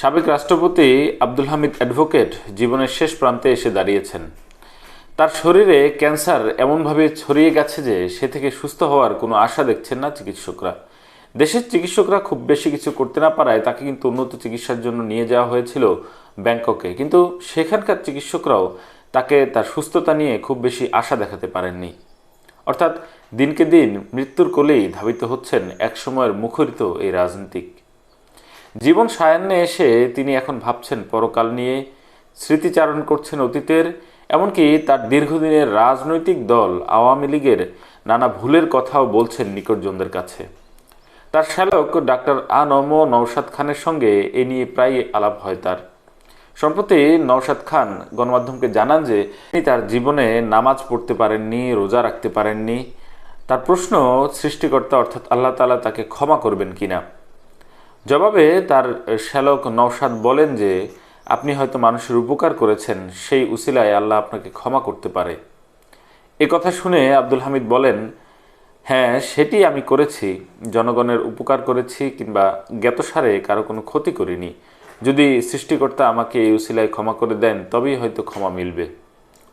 সাবেক রাষ্ট্রপতি আব্দুল হামিদ অ্যাডভোকেট জীবনের শেষ প্রান্তে এসে দাঁড়িয়েছেন। তার শরীরে ক্যান্সার এমনভাবে ছড়িয়ে গেছে যে সে থেকে সুস্থ হওয়ার কোনো আশা দেখছেন না চিকিৎসকরা। দেশের চিকিৎসকরা খুব বেশি কিছু করতে না পারায় তাকে কিন্তু উন্নত চিকিৎসার জন্য নিয়ে যাওয়া হয়েছিল ব্যাংককে। কিন্তু সেখানকার চিকিৎসকরাও তাকে তার সুস্থতা নিয়ে খুব বেশি আশা দেখাতে পারেননি। অর্থাৎ দিনকে দিন মৃত্যুর কোলেই ধাবিত হচ্ছেন একসময়ের মুখরিত এই রাজনীতিক। জীবন সায়ান্নে এসে তিনি এখন ভাবছেন, পরকাল নিয়ে স্মৃতিচারণ করছেন অতীতের, এমনকি তার দীর্ঘদিনের রাজনৈতিক দল আওয়ামী লীগের নানা ভুলের কথাও বলছেন নিকটজনদের কাছে। তার শ্যালক ডাক্তার আ নম নৌসাদ খানের সঙ্গে এ নিয়ে প্রায় আলাপ হয় তার। সম্প্রতি নওশাদ খান গণমাধ্যমকে জানান যে, তিনি তার জীবনে নামাজ পড়তে পারেননি, রোজা রাখতে পারেননি। তার প্রশ্ন সৃষ্টিকর্তা অর্থাৎ আল্লাহ তালা তাকে ক্ষমা করবেন কিনা? জবাবে তার শ্যালক নওশাদ বলেন যে, আপনি হয়তো মানুষের উপকার করেছেন, সেই উসিলায় আল্লাহ আপনাকে ক্ষমা করতে পারে। এ কথা শুনে আব্দুল হামিদ বলেন হ্যাঁ সেটি আমি করেছি। জনগণের উপকার করেছি কিংবা জ্ঞাতসারে কারও কোনো ক্ষতি করিনি। যদি সৃষ্টিকর্তা আমাকে এই উসিলায় ক্ষমা করে দেন, তবেই হয়তো ক্ষমা মিলবে।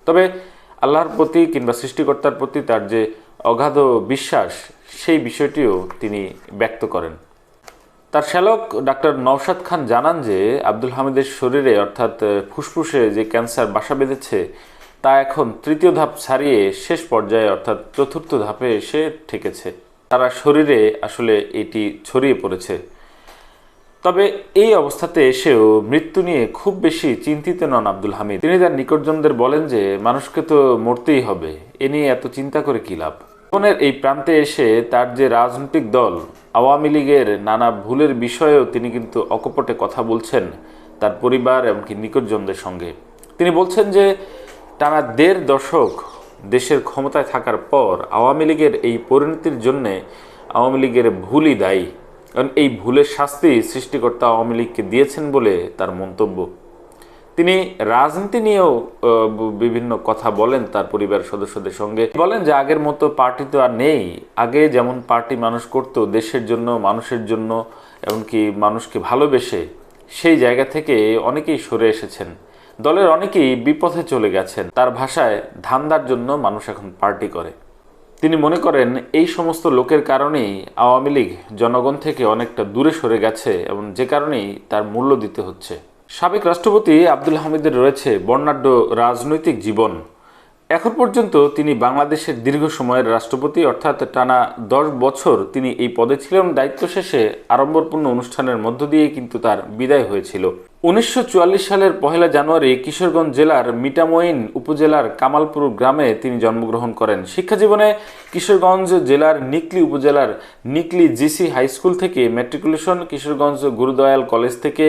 তবে আল্লাহর প্রতি কিংবা সৃষ্টিকর্তার প্রতি তার যে অগাধ বিশ্বাস, সেই বিষয়টিও তিনি ব্যক্ত করেন। তার শ্যালক ডাক্তার নওশাদ খান জানান যে আব্দুল হামিদের শরীরে অর্থাৎ ফুসফুসে যে ক্যান্সার বাসা বেঁধেছে, তা এখন তৃতীয় ধাপ ছাড়িয়ে শেষ পর্যায়ে অর্থাৎ চতুর্থ ধাপে এসে ঠেকেছে। তারা শরীরে আসলে এটি ছড়িয়ে পড়েছে। তবে এই অবস্থাতে এসেও মৃত্যু নিয়ে খুব বেশি চিন্তিত নন আব্দুল হামিদ। তিনি তার নিকটজনদের বলেন যে, মানুষকে তো মরতেই হবে। এ নিয়ে এত চিন্তা করে কি লাভ? জীবনের এই প্রান্তে এসে তার যে রাজনৈতিক দল, আওয়ামী লীগের নানা ভুলের বিষয়েও তিনি কিন্তু অকপটে কথা বলছেন তার পরিবার এমনকি নিকটজনদের সঙ্গে। তিনি বলছেন যে, টানা দেড় দশক দেশের ক্ষমতায় থাকার পর আওয়ামী লীগের এই পরিণতির জন্যে আওয়ামী লীগের ভুলই দায়ী। কারণ এই ভুলের শাস্তি সৃষ্টিকর্তা আওয়ামী লীগকে দিয়েছেন বলে তার মন্তব্য। তিনি রাজনীতি নিয়েও বিভিন্ন কথা বলেন তার পরিবার সদস্যদের সঙ্গে। বলেন যে, আগের মতো পার্টি তো আর নেই। আগে যেমন পার্টি মানুষ করত, দেশের জন্য, মানুষের জন্য, এমনকি মানুষকে ভালোবেসে, সেই জায়গা থেকে অনেকেই সরে এসেছেন। দলের অনেকেই বিপথে চলে গেছেন। তার ভাষায় ধান্দার জন্য মানুষ এখন পার্টি করে। তিনি মনে করেন, এই সমস্ত লোকের কারণেই আওয়ামী লীগ জনগণ থেকে অনেকটা দূরে সরে গেছে এবং যে কারণেই তার মূল্য দিতে হচ্ছে। সাবেক রাষ্ট্রপতি আব্দুল হামিদের রয়েছে বর্ণাঢ্য রাজনৈতিক জীবন। এখন পর্যন্ত তিনি বাংলাদেশের দীর্ঘ সময়ের রাষ্ট্রপতি, অর্থাৎ টানা দশ বছর তিনি এই পদে ছিলেন। দায়িত্ব শেষে আড়ম্বরপূর্ণ অনুষ্ঠানের মধ্য দিয়ে কিন্তু তার বিদায় হয়েছিল। উনিশশো চুয়াল্লিশ সালের পহেলা জানুয়ারি কিশোরগঞ্জ জেলার মিটামইন উপজেলার কামালপুর গ্রামে তিনি জন্মগ্রহণ করেন। শিক্ষা জীবনে কিশোরগঞ্জ জেলার নিকলি উপজেলার নিকলি জিসি হাই স্কুল থেকে ম্যাট্রিকুলেশন কিশোরগঞ্জ গুরুদয়াল কলেজ থেকে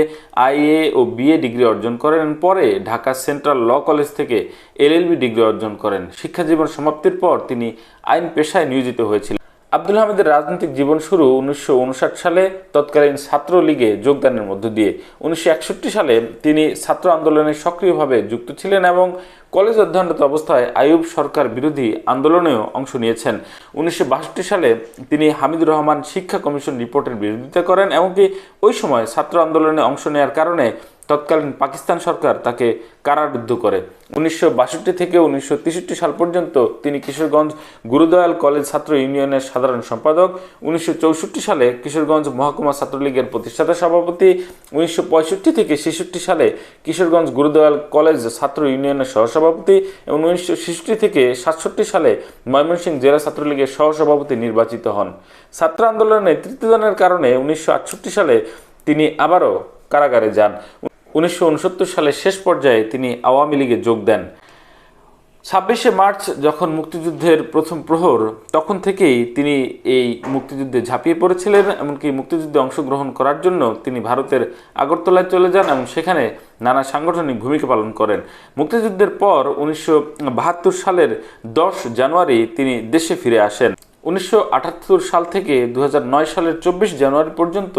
আইএ ও বিএ ডিগ্রি অর্জন করেন। পরে ঢাকা সেন্ট্রাল ল কলেজ থেকে এলএলবি ডিগ্রি অর্জন করেন। শিক্ষা জীবন সমাপ্তির পর তিনি আইন পেশায় নিয়োজিত হয়েছিলেন। আব্দুল হামিদের রাজনৈতিক জীবন শুরু উনিশশো উনষাট সালে, তৎকালীন ছাত্র লীগে যোগদানের মধ্য দিয়ে। উনিশশো একষট্টি সালে তিনি ছাত্র আন্দোলনে সক্রিয়ভাবে যুক্ত ছিলেন এবং কলেজ অধ্যয়নরত অবস্থায় আইয়ুব সরকার বিরোধী আন্দোলনেও অংশ নিয়েছেন। উনিশশো বাষট্টি সালে তিনি হামিদুর রহমান শিক্ষা কমিশন রিপোর্টের বিরোধিতা করেন এমনকি ওই সময় ছাত্র আন্দোলনে অংশ নেওয়ার কারণে তৎকালীন পাকিস্তান সরকার তাকে কারারুদ্ধ করে। উনিশশো বাষট্টি থেকে উনিশশো তেষট্টি সাল পর্যন্ত তিনি কিশোরগঞ্জ গুরুদয়াল কলেজ ছাত্র ইউনিয়নের সাধারণ সম্পাদক। উনিশশো চৌষট্টি সালে কিশোরগঞ্জ মহকুমা ছাত্রলীগের প্রতিষ্ঠাতা সভাপতি। উনিশশো পঁয়ষট্টি থেকে ছেষট্টি সালে কিশোরগঞ্জ গুরুদয়াল কলেজ ছাত্র ইউনিয়নের সহসভাপতি এবং উনিশশো থেকে সাতষট্টি সালে ময়মনসিংহ জেলা ছাত্রলীগের সহসভাপতি নির্বাচিত হন। ছাত্র আন্দোলনের নেতৃত্বদানের কারণে উনিশশো আটষট্টি সালে তিনি আবারও কারাগারে যান। উনিশশো উনসত্তর সালের শেষ পর্যায়ে তিনি আওয়ামী লীগে যোগ দেন। ছাব্বিশে মার্চ যখন মুক্তিযুদ্ধের প্রথম প্রহর, তখন থেকেই তিনি এই মুক্তিযুদ্ধে ঝাঁপিয়ে পড়েছিলেন, এমনকি মুক্তিযুদ্ধে অংশগ্রহণ করার জন্য তিনি ভারতের আগরতলায় চলে যান এবং সেখানে নানা সাংগঠনিক ভূমিকা পালন করেন। মুক্তিযুদ্ধের পর উনিশশো বাহাত্তর সালের দশ জানুয়ারি তিনি দেশে ফিরে আসেন। উনিশশো আটাত্তর সাল থেকে দু হাজার নয় সালের চব্বিশ জানুয়ারি পর্যন্ত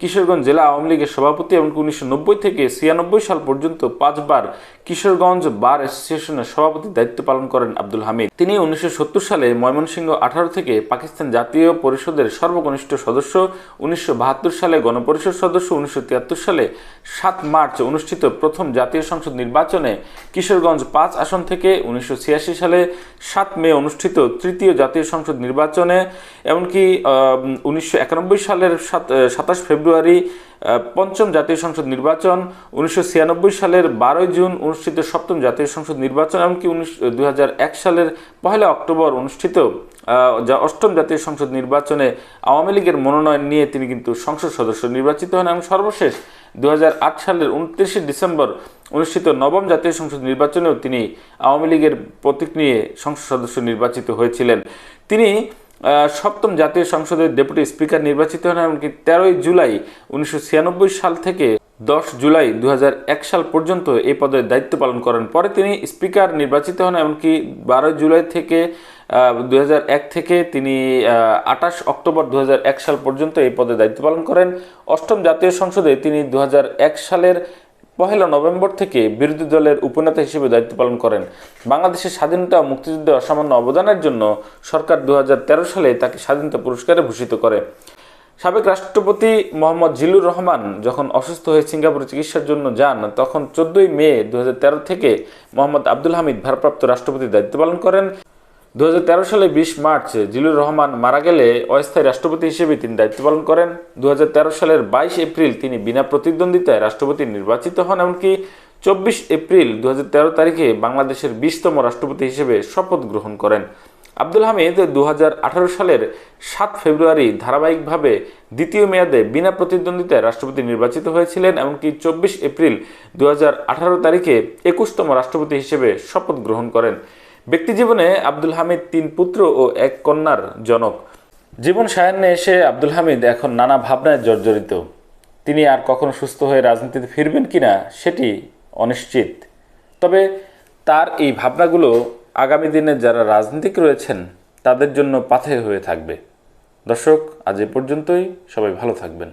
কিশোরগঞ্জ জেলা আওয়ামী লীগের সভাপতি এবং উনিশশো নব্বই থেকে ছিয়ানব্বই সাল পর্যন্ত পাঁচবার কিশোরগঞ্জ বার অ্যাসোসিয়েশনের সভাপতির দায়িত্ব পালন করেন আব্দুল হামিদ। তিনি উনিশশো সত্তর সালে ময়মনসিংহ আঠারো থেকে পাকিস্তান জাতীয় পরিষদের সর্বকনিষ্ঠ সদস্য, উনিশশো বাহাত্তর সালে গণপরিষদ সদস্য, উনিশশো তিয়াত্তর সালে সাত মার্চ অনুষ্ঠিত প্রথম জাতীয় সংসদ নির্বাচনে কিশোরগঞ্জ পাঁচ আসন থেকে উনিশশো ছিয়াশি সালে সাত মে অনুষ্ঠিত তৃতীয় জাতীয় সংসদ নির্বাচনে এমনকি উনিশশো একানব্বই সালের সাতাশ ফেব্রুয়ারি পঞ্চম জাতীয় সংসদ নির্বাচন, উনিশশো ছিয়ানব্বই সালের বারোই জুন অনুষ্ঠিত সপ্তম জাতীয় সংসদ নির্বাচন, এমনকি উনিশ সালের পহেলা অক্টোবর অনুষ্ঠিত যা অষ্টম জাতীয় সংসদ নির্বাচনে আওয়ামী লীগের মনোনয়ন নিয়ে তিনি কিন্তু সংসদ সদস্য নির্বাচিত হন, এবং সর্বশেষ দু হাজার আট সালের উনত্রিশে ডিসেম্বর অনুষ্ঠিত নবম জাতীয় সংসদ নির্বাচনেও তিনি আওয়ামী লীগের প্রতীক নিয়ে সংসদ সদস্য নির্বাচিত হয়েছিলেন। তিনি সপ্তম জাতীয় সংসদের ডেপুটি স্পিকার নির্বাচিত হন এমনকি তেরোই জুলাই উনিশশো ছিয়ানব্বই সাল থেকে দশ জুলাই দু হাজার এক সাল পর্যন্ত এই পদের দায়িত্ব পালন করেন। পরে তিনি স্পিকার নির্বাচিত হন এমনকি বারোই জুলাই থেকে দু হাজার এক থেকে তিনি আঠাশ অক্টোবর দু হাজার এক সাল পর্যন্ত এই পদে দায়িত্ব পালন করেন। অষ্টম জাতীয় সংসদে তিনি দু হাজার এক সালের পহেলা নভেম্বর থেকে বিরোধী দলের উপনেতা হিসেবে দায়িত্ব পালন করেন। বাংলাদেশের স্বাধীনতা ও মুক্তিযুদ্ধে অসামান্য অবদানের জন্য সরকার দু হাজার তেরো সালে তাকে স্বাধীনতা পুরস্কারে ভূষিত করে। সাবেক রাষ্ট্রপতি মোহাম্মদ জিলুর রহমান যখন অসুস্থ হয়ে সিঙ্গাপুরে চিকিৎসার জন্য যান, তখন চোদ্দই মে দু হাজার তেরো থেকে মোহাম্মদ আব্দুল হামিদ ভারপ্রাপ্ত রাষ্ট্রপতির দায়িত্ব পালন করেন। দু হাজার তেরো সালে বিশ মার্চ জিলুর রহমান মারা গেলে অস্থায়ী রাষ্ট্রপতি হিসেবে তিনি দায়িত্ব পালন করেন। দু হাজার তেরো সালের বাইশ এপ্রিল তিনি বিনা প্রতিদ্বন্দ্বিতায় রাষ্ট্রপতি নির্বাচিত হন, এমনকি চব্বিশ এপ্রিল দু হাজার তেরো তারিখে বাংলাদেশের বিশতম রাষ্ট্রপতি হিসেবে শপথ গ্রহণ করেন। আব্দুল হামিদ দু হাজার আঠারো সালের সাত ফেব্রুয়ারি ধারাবাহিকভাবে দ্বিতীয় মেয়াদে বিনা প্রতিদ্বন্দ্বিতায় রাষ্ট্রপতি নির্বাচিত হয়েছিলেন, এমনকি চব্বিশ এপ্রিল দু হাজার আঠারো তারিখে একুশতম রাষ্ট্রপতি হিসেবে শপথ গ্রহণ করেন। ব্যক্তিজীবনে আব্দুল হামিদ তিন পুত্র ও এক কন্যার জনক। জীবন সায়ান্নে এসে আব্দুল হামিদ এখন নানা ভাবনায় জর্জরিত। তিনি আর কখনো সুস্থ হয়ে রাজনীতিতে ফিরবেন কিনা সেটি অনিশ্চিত। তবে তার এই ভাবনাগুলো আগামী দিনে যারা রাজনীতিক রয়েছেন, তাদের জন্য পাথে হয়ে থাকবে। দর্শক, আজ এ পর্যন্তই। সবাই ভালো থাকবেন।